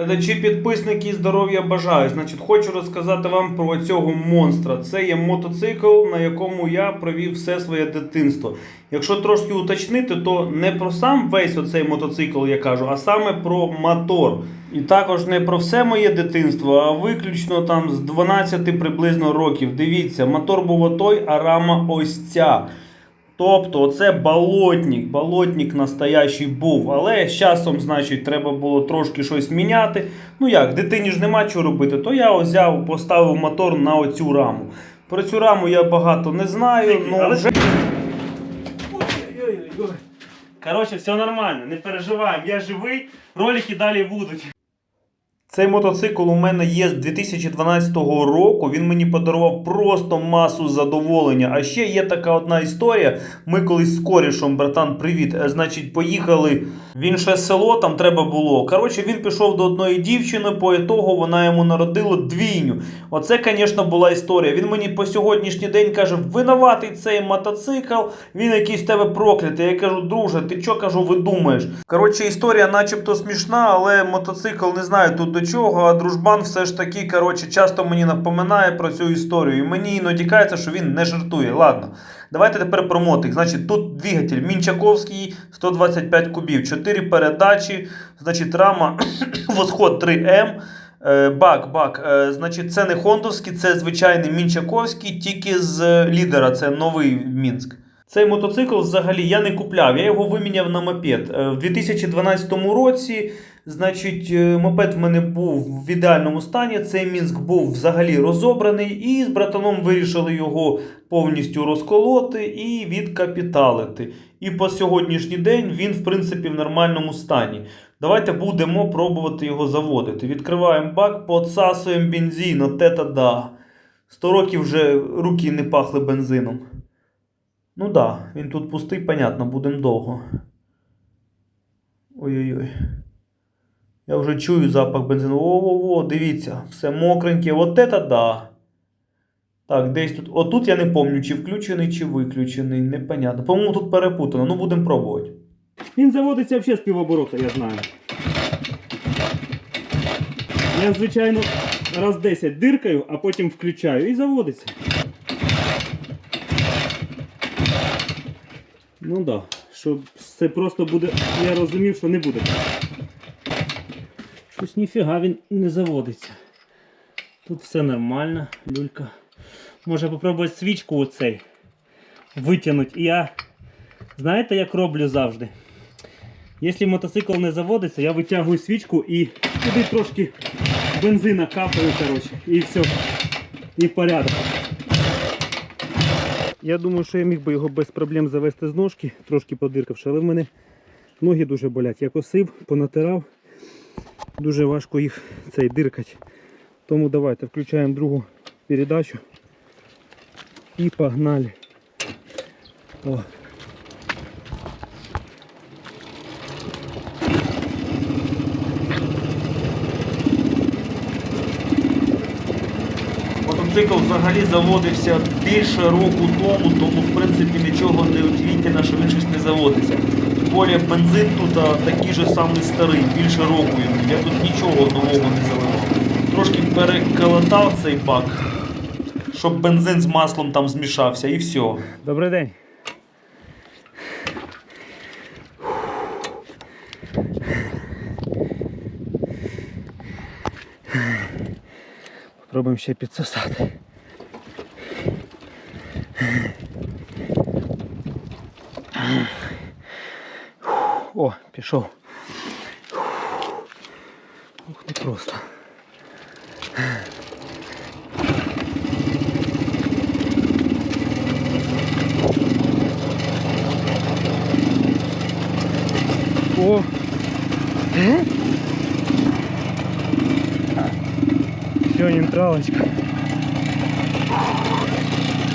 Глядачі, підписники, здоров'я бажаю. Значить, хочу розказати вам про цього монстра. Це є мотоцикл, на якому я провів все своє дитинство. Якщо трошки уточнити, то не про сам весь оцей мотоцикл я кажу, а саме про мотор. І також не про все моє дитинство, а виключно там з 12 приблизно років. Дивіться, мотор був отой, а рама ось ця. Тобто, це болотник, болотник настоящий був. Але з часом, значить, треба було трошки щось міняти. Ну як, дитині ж нема чого робити, то я взяв, поставив мотор на оцю раму. Про цю раму я багато не знаю, ну Але- вже. Коротше, все нормально, не переживаємо. Я живий, ролики далі будуть. Цей мотоцикл у мене є з 2012 року. Він мені подарував просто масу задоволення. А ще є така одна історія. Ми колись з корішем, братан, привіт. е, Значить, поїхали в інше село, там треба було. Коротше, він пішов до одної дівчини, по ітогу вона йому народила двійню. Оце, звісно, була історія. Він мені по сьогоднішній день каже: винуватий цей мотоцикл, він якийсь тебе проклятий. Я кажу, друже, ти що кажу, видумаєш? Коротше, історія начебто смішна, але мотоцикл не знаю тут до чого, а дружбан все ж таки, коротше, часто мені напоминає про цю історію. І мені іноді кається, що він не жартує. Ладно. Давайте тепер про мотик. Значить, тут двигатель Мінчаковський 125 кубів, 4 передачі, значить, рама Восход 3М. Е, Бак, бак. Е, Значить, це не Хондовський, це звичайний Мінчаковський, тільки з е, лідера, це новий Мінськ. Цей мотоцикл взагалі я не купляв, я його виміняв на мопед. В 2012 році, значить, е, мопед в мене був в ідеальному стані. Цей Мінськ був взагалі розобраний, і з братаном вирішили його повністю розколоти і відкапіталити. І по сьогоднішній день він, в принципі, в нормальному стані. Давайте будемо пробувати його заводити. Відкриваємо бак, подсасуємо бензин, от це да. 100 років вже руки не пахли бензином. Ну да, він тут пустий, понятно, будемо довго. Ой-ой-ой. Я вже чую запах бензину. Во-во-во, дивіться, все мокреньке, от це да. Так, десь тут. Отут я не пам'ятаю, чи включений, чи виключений. Непонятно. По-моєму, тут перепутано. Ну, будемо пробувати. Він заводиться взагалі з півоборота, я знаю. Я, звичайно, раз 10 диркаю, а потім включаю і заводиться. Ну так, да. щоб це просто буде. Я розумів, що не буде. Щось ніфіга він не заводиться. Тут все нормально, люлька. Може попробувати свічку оцей витягнути. І я, знаєте, як роблю завжди? Якщо мотоцикл не заводиться, я витягую свічку і туди трошки бензина капаю, коротше, і все. І порядок. Я думаю, що я міг би його без проблем завести з ножки, трошки подиркавши, але в мене ноги дуже болять. Я косив, понатирав, дуже важко їх цей диркать. Тому давайте включаємо другу передачу і погнали. О. Мотоцикл взагалі заводився більше року тому, тому в принципі нічого не удивительно, що він щось не заводиться. Тим бензин тут такий же самий старий, більше року йому. Я тут нічого нового не заливав. Трошки переколотав цей бак, щоб бензин з маслом там змішався і все. Добрий день. Попробуємо ще підсосати. О, пішов. Ух, не просто. О! Все, нейтралочка.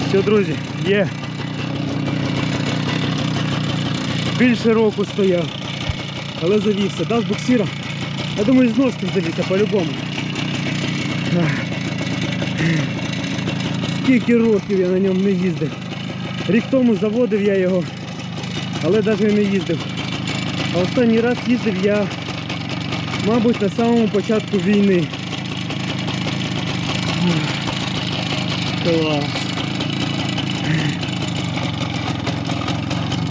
Все, друзі, є. Більше року стояв. Але завівся. Дав буксира. Я думаю, з ножки завівся по-любому. Скільки років я на ньому не їздив. Рік тому заводив я його, але навіть не їздив. А останній раз їздив я мабуть, на самому початку війни. Клас.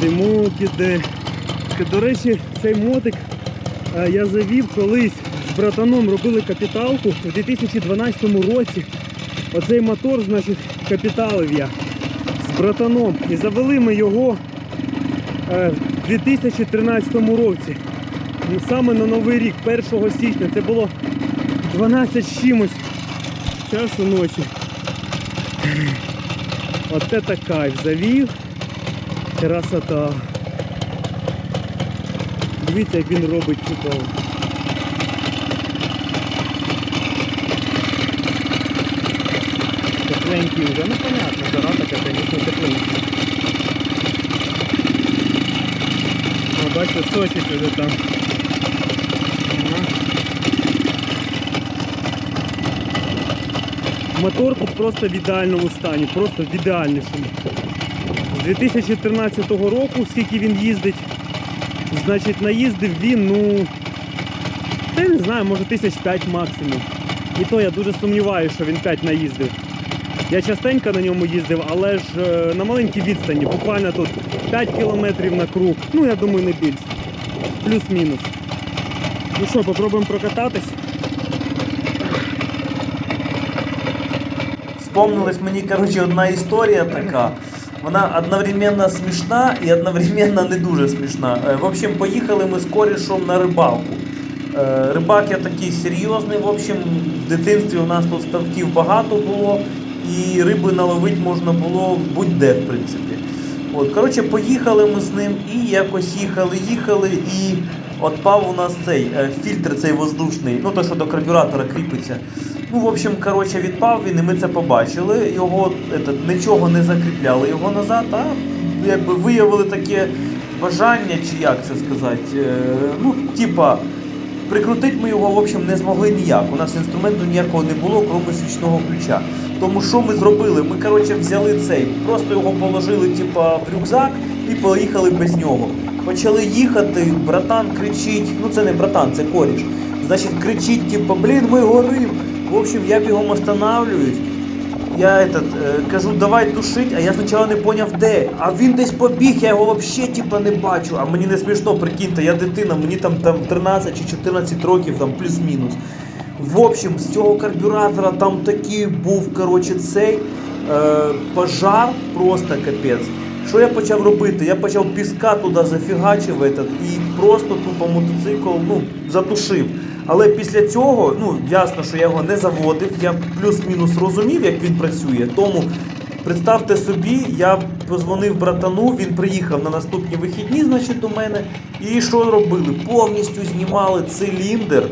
Димок іде. До речі, цей мотик я завів колись з братаном робили капіталку у 2012 році. Оцей мотор, значить, капіталив я з братаном. І завели ми його е, в 2013 році. Ну, Саме на Новий рік, 1 січня. Це було 12 з чимось часу ночі. От це кайф завів. Красота. Дивіться, як він робить чудово. Тепленький вже, ну понятно, жара така, звісно, тепленький. О, бачите, сочить уже там. Мотор тут просто в ідеальному стані, просто в ідеальнішому. З 2013 року, скільки він їздить, значить наїздив він, ну, я не знаю, може тисяч п'ять максимум. І то я дуже сумніваюся, що він 5 наїздив. Я частенько на ньому їздив, але ж е, на маленькій відстані, буквально тут 5 кілометрів на круг. Ну, я думаю, не більше. Плюс-мінус. Ну що, попробуємо прокататись. Вспомнилась мені, коротше, одна історія така. Вона одновременно смішна і одновременно не дуже смішна. Е, В общем, поїхали ми з корішом на рибалку. Е, Рибак я такий серйозний. В общем, в дитинстві у нас тут ставків багато було, і риби наловити можна було будь-де, в принципі. От, коротше, поїхали ми з ним і якось їхали, їхали, і отпав у нас цей е, фільтр цей воздушний, ну той, що до карбюратора кріпиться. Ну, в общем, коротше, відпав він, і ми це побачили. Його этот, нічого не закріпляли його назад, а якби виявили таке бажання, чи як це сказати. Е, ну, типа, прикрутити ми його, в общем, не змогли ніяк. У нас інструменту ніякого не було, крім свічного ключа. Тому що ми зробили? Ми, коротше, взяли цей, просто його положили, типа, в рюкзак і поїхали без нього. Почали їхати, братан кричить, ну це не братан, це коріш. Значить, кричить, типа, блін, ми горим. В общем, я бігом останавливаюсь. Я этот, е, кажу, давай тушить, а я спочатку не поняв де. А він десь побіг, я його взагалі типа, не бачу. А мені не смішно, прикиньте, я дитина, мені там, там 13 чи 14 років, там плюс-мінус. В общем, з цього карбюратора там такий був, коротше, цей е, пожар, просто капець. Що я почав робити? Я почав піска туди зафігачив этот, і просто тупо мотоцикл ну, затушив. Але після цього, ну ясно, що я його не заводив, я плюс-мінус розумів, як він працює. Тому представте собі, я позвонив братану, він приїхав на наступні вихідні, значить, до мене. І що робили? Повністю знімали циліндр,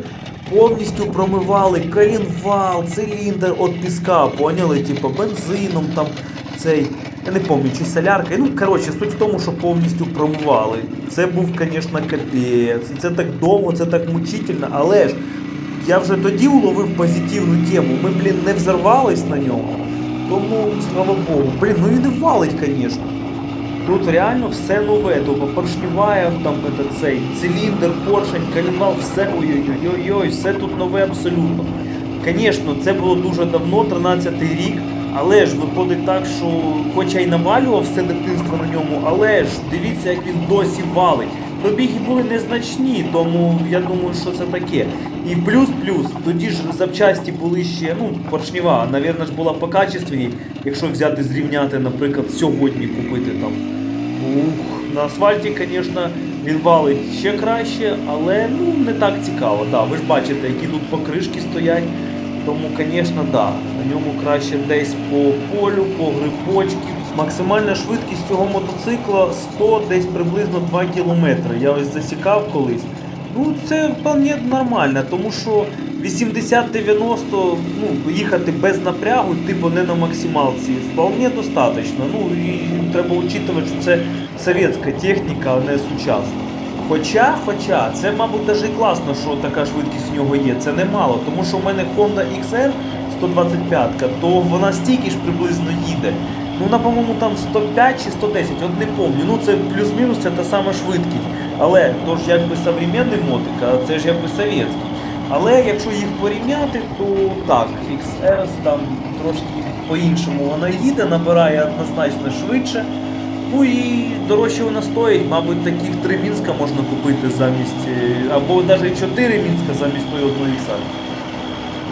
повністю промивали колінвал, циліндр від піска, поняли? Типу бензином там цей. Я не пам'ятаю, чи солярка. Ну, коротше, суть в тому, що повністю промивали. Це був, звісно, капець. Це так довго, це так мучительно, але ж я вже тоді уловив позитивну тему. Ми, блін, не взорвались на ньому. Тому, слава Богу, блін, ну і не валить, звісно. Тут реально все нове, тобто поршнюває, там цей циліндр, поршень, калінвал, все ой-ой-ой, все тут нове абсолютно. Звісно, це було дуже давно, 13-й рік, але ж виходить так, що хоча й навалював все дитинство на ньому, але ж дивіться, як він досі валить. Пробіги були незначні, тому я думаю, що це таке. І плюс-плюс, тоді ж запчасті були ще, ну, поршнева, навірно ж була по покачественній, якщо взяти зрівняти, наприклад, сьогодні купити там. Ух, на асфальті, звісно, він валить ще краще, але ну, не так цікаво. Да. Ви ж бачите, які тут покришки стоять. Тому, звісно, да, на ньому краще десь по полю, по грибочки. Максимальна швидкість цього мотоцикла 100 десь приблизно 2 км. Я ось засікав колись. Ну, це вполне нормально, тому що 80-90 ну, їхати без напрягу, типу не на максималці, вполне достатньо. Ну і треба учитувати, що це совєтська техніка, а не сучасна. Хоча, хоча, це, мабуть, навіть і класно, що така швидкість у нього є. Це немало, тому що в мене Honda XR 125, то вона стільки ж приблизно їде. Ну, вона, по-моєму, там 105 чи 110, от не пам'ятаю. Ну, це плюс-мінус, це та сама швидкість. Але то ж якби современний мотик, а це ж якби совєтський. Але якщо їх порівняти, то так, XRS там трошки по-іншому вона їде, набирає однозначно швидше. Ну і дорожче вона стоїть, мабуть, таких три мінська можна купити замість, е, або навіть чотири мінська замість тої одної сальки.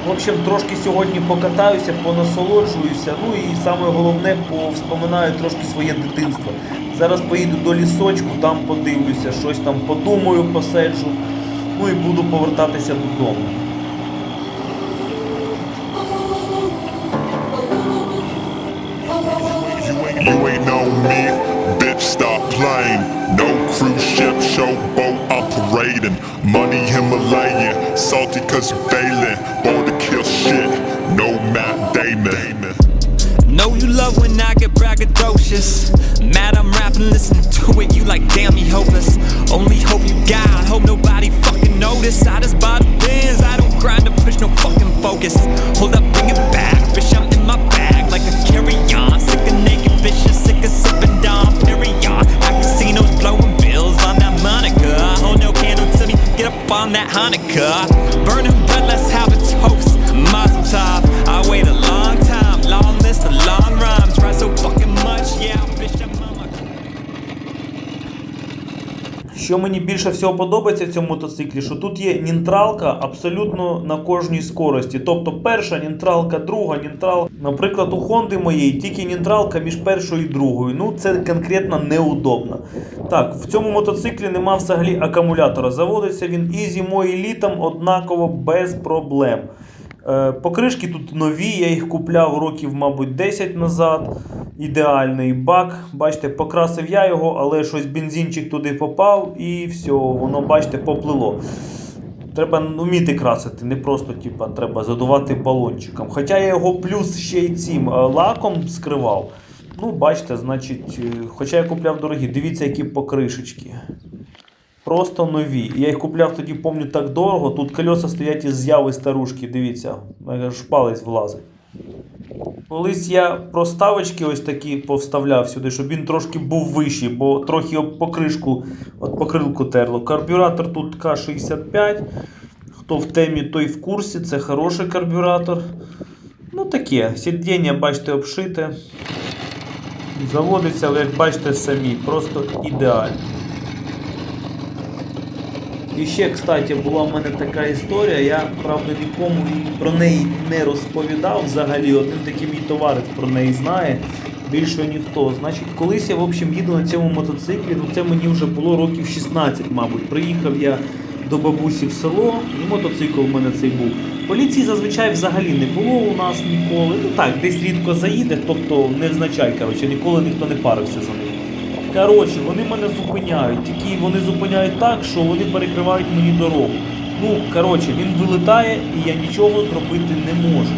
В общем, трошки сьогодні покатаюся, понасолоджуюся. Ну і саме головне, повспоминаю трошки своє дитинство. Зараз поїду до лісочку, там подивлюся, щось там подумаю, посиджу. Ну і буду повертатися додому. You ain't, on me, bitch. Stop playing. No cruise ship, showboat operating. Money Himalayan, salty cause you failing. Born to kill shit, no Matt Damon. Know you love when I get braggadocious. Mad I'm rapping, listen to it, you like damn me hopeless. Only hope you got, hope nobody fucking notice. I just buy the bins, I don't grind to push no fucking focus. Hold up, bring it back, bitch, I'm cut. Що мені більше всього подобається в цьому мотоциклі, що тут є нінтралка абсолютно на кожній скорості. Тобто перша нінтралка, друга нінтралка. Наприклад, у Хонди моєї тільки нінтралка між першою і другою. Ну це конкретно неудобно. Так, в цьому мотоциклі нема взагалі акумулятора. Заводиться він і зимою, і літом однаково без проблем. Е, Покришки тут нові, я їх купляв років, мабуть, 10 назад. Ідеальний бак. Бачите, покрасив я його, але щось бензинчик туди попав і все, воно, бачите, поплило. Треба вміти красити, не просто типа, треба задувати балончиком. Хоча я його плюс ще й цим е, лаком скривав. Ну, бачите, значить, е, хоча я купляв дорогі, дивіться, які покришечки. Просто нові. Я їх купляв тоді, пам'ятаю, так дорого. Тут кольоса стоять із зяви старушки, дивіться, аж палець влазить. Колись я проставочки ось такі повставляв сюди, щоб він трошки був вищий, бо трохи покришку, от покрилку терло. Карбюратор тут К-65. Хто в темі, той в курсі, це хороший карбюратор. Ну таке, сидіння, бачите, обшите. Заводиться, але як бачите самі, просто ідеально. І ще, кстати, була в мене така історія, я, правда, нікому про неї не розповідав взагалі. Один такий мій товариш про неї знає, більше ніхто. Значить, колись я, в общем, їду на цьому мотоциклі, ну це мені вже було років 16, мабуть. Приїхав я до бабусі в село, і мотоцикл у мене цей був. Поліції зазвичай взагалі не було у нас ніколи. Ну так, десь рідко заїде, тобто невзначай, коротше, ніколи ніхто не парився за ним. Коротше, вони мене зупиняють. Тільки вони зупиняють так, що вони перекривають мені дорогу. Ну, коротше, він вилетає і я нічого зробити не можу.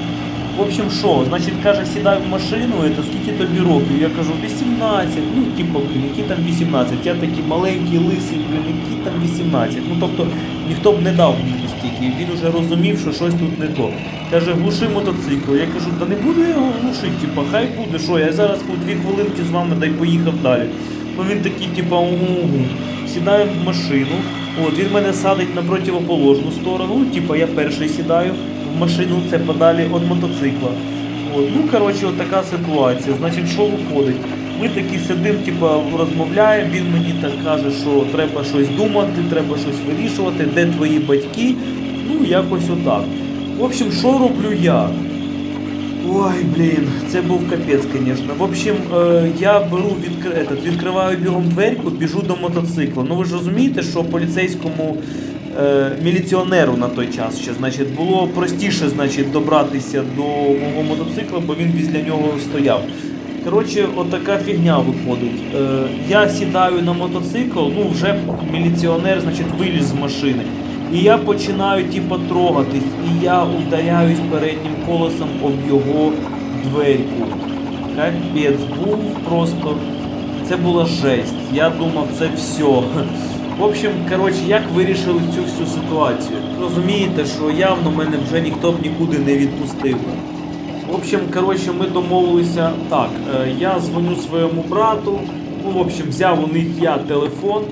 В общем, що, значить, каже, сідай в машину, це скільки тобі років? Я кажу, 18. Ну, типу, блін, які там 18? Я такий маленький, лисий, блін, які там 18. Ну, тобто, ніхто б не дав мені стільки. Він уже розумів, що щось тут не то. Каже, глуши мотоцикл. Я кажу, та не буду я його глушити, типу, хай буде, що, я зараз хоч дві хвилинки з вами дай поїхав далі. Ну він такий, типу, угу. Сідаю в машину, от він мене садить на противоположну сторону, ну, типу, я перший сідаю в машину, це подалі від мотоцикла. От. Ну, коротше, от така ситуація. Значить, що виходить? Ми такі сидимо, типу, розмовляємо, він мені так каже, що треба щось думати, треба щось вирішувати, де твої батьки. Ну, якось отак. В общем, що роблю я? Ой, блін, це був капець, звісно. В общем, е, я беру, відкр... відкриваю бігом дверку, біжу до мотоцикла. Ну ви ж розумієте, що поліцейському е, міліціонеру на той час ще, значить, було простіше, значить, добратися до мого мотоцикла, бо він після нього стояв. Коротше, отака фігня виходить. Е, я сідаю на мотоцикл, ну вже міліціонер, значить, виліз з машини. І я починаю типу, трогатись, і я ударяюсь переднім колесом об його дверку. Капець, був просто. Це була жесть. Я думав, це все. В общем, коротше, як вирішили цю всю ситуацію? Розумієте, що явно мене вже ніхто б нікуди не відпустив. В общем, коротше, ми домовилися так. е, Я дзвоню своєму брату. Ну, в общем, взяв у них я телефон.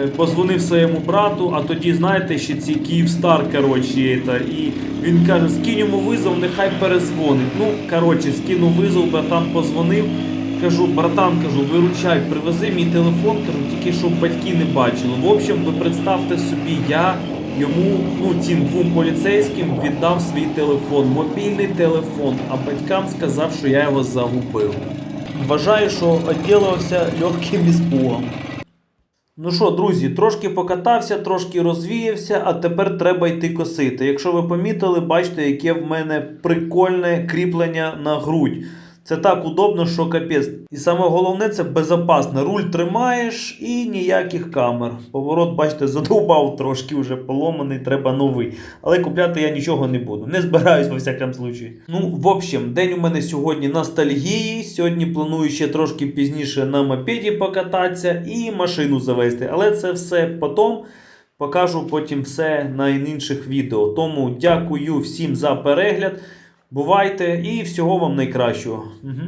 Е, Позвонив своєму брату, а тоді, знаєте, ще ці Київстар, коротше, і він каже, скинь йому визов, нехай перезвонить. Ну, коротше, скинув визов, братан позвонив. Кажу, братан, кажу, виручай, привези мій телефон, кажу, тільки щоб батьки не бачили. В общем, ви представте собі, я йому, ну, цим двом поліцейським віддав свій телефон, мобільний телефон, а батькам сказав, що я його загубив. Вважаю, що відділився легким іспугом. Ну що, друзі, трошки покатався, трошки розвіявся, а тепер треба йти косити. Якщо ви помітили, бачите, яке в мене прикольне кріплення на грудь. Це так удобно, що капець. І саме головне це безпечно. Руль тримаєш і ніяких камер. Поворот, бачите, задовбав трошки вже поломаний, треба новий. Але купляти я нічого не буду. Не збираюсь во всякому случаї. Ну, в общем, день у мене сьогодні ностальгії. Сьогодні планую ще трошки пізніше на мопеді покататися і машину завести. Але це все потім. Покажу потім все на інших відео. Тому дякую всім за перегляд. Бувайте і всього вам найкращого. Угу.